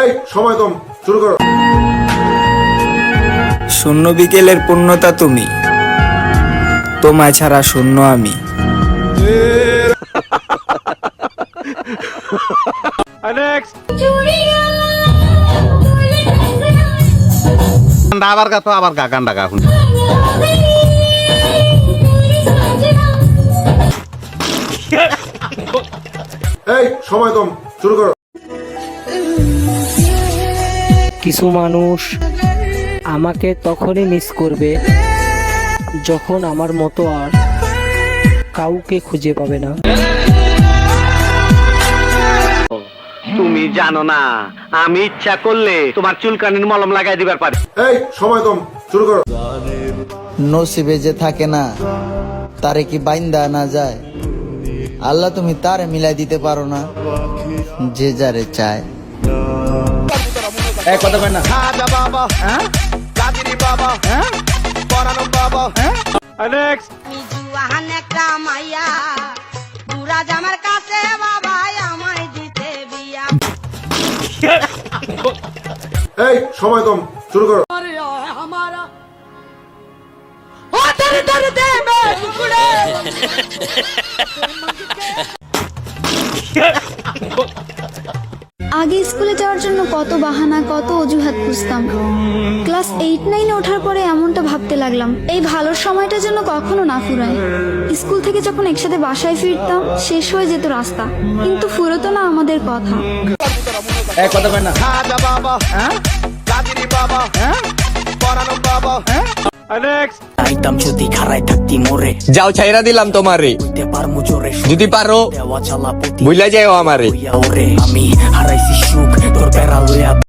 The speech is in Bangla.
এই সময় কম শুরু করো। শূন্য বিকেলের পূর্ণতা তুমি। তোমায় ছাড়া শূন্য আমি। আবার গা তো আবার গা গানটা গা। এই সময় কম শুরু করো। কিছু মানুষ আমাকে তখনই মিস করবে যখন আমার মতো আর কাউকে খুঁজে পাবে না। তুমি জানো না আমি ইচ্ছা করলে তোমার চুলকানির মলম লাগাই দিবার পারি। এই সময় কম শুরু করো। নসিবে যে থাকে না তারে কি বাইন্দা না যায়? আল্লাহ তুমি তারে মিলাই দিতে পারো না যে যারে চায়। জামার কাছে বাবা আমায় দিতে বিয়া। এই সময় কম শুরু করো। আগে স্কুলে যাওয়ার জন্য কত বাহানা কত অজুহাত খুঁজতাম। ক্লাস এইট নাইনে ওঠার পরে এমনটা ভাবতে লাগলাম এই ভালোর সময়টা যেন কখনো না ফুরায়। স্কুল থেকে যখন একসাথে বাসায় ফিরতাম শেষ হয়ে যেত রাস্তা। কিন্তু ফুরতো না আমাদের কথা। আইতাম যদি খারাই থাকতি মোরে যাও ছাইরা দিলাম তোমারে পারমু জোরে যদি পারো বুইলা যাও আমারে আমি হারাইছি সুখ তোর বেড়া লইয়া